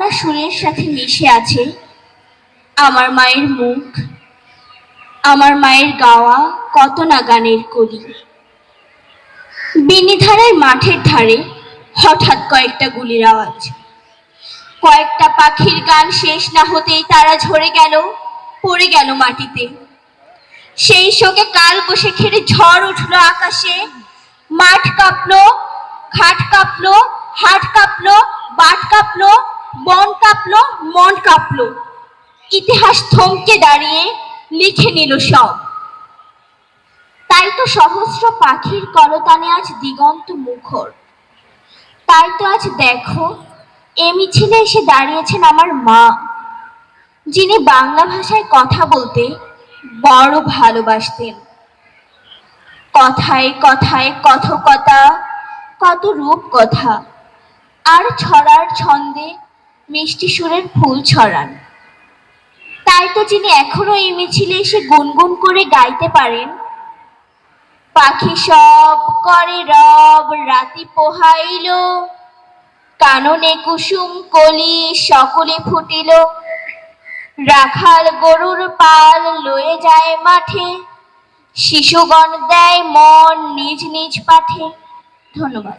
না সুরের সাথে মিশে আছে আমার মায়ের মুখ, আমার মায়ের গাওয়া কত না গানের কলি। বিনিধারার মাঠের ধারে হঠাৎ কয়েকটা গুলির আওয়াজ। কয়েকটা পাখির গান শেষ না হতেই তারা ঝরে গেল, পড়ে গেল মাটিতে। সেই শোকে কাল বসে খেড়ে ঝড় উঠল আকাশে। মাঠ কাঁপলো, ঘাট কাঁপলো, হাট কাঁপলো, বাট কাঁপলো কাঁপলো, মন কাঁপলো। ইতিহাস থমকে দাঁড়িয়ে লিখে নিল সব। তাই তো সহস্র পাখির কলতানে আজ দিগন্ত মুখর। তাই তো আজ দেখো, এ মিছিলে এসে দাঁড়িয়েছেন আমার মা, যিনি বাংলা ভাষায় কথা বলতে বড় ভালোবাসতেন। কথায় কথায় কথকতা, কত রূপ কথা আর ছড়ার ছন্দে মিষ্টি সুরের ফুল ছড়ান। তাই তো যিনি এখনও এই মিছিলে এসে গুনগুন করে গাইতে পারেন। পাখি সব করে রব, রাতি পোহাইল, কাননে কুসুম কলি সকলে ফুটিল। রাখাল গরুর পাল লয়ে যায় মাঠে, শিশুগণ দেয় মন নিজ নিজ পাঠে। ধন্যবাদ।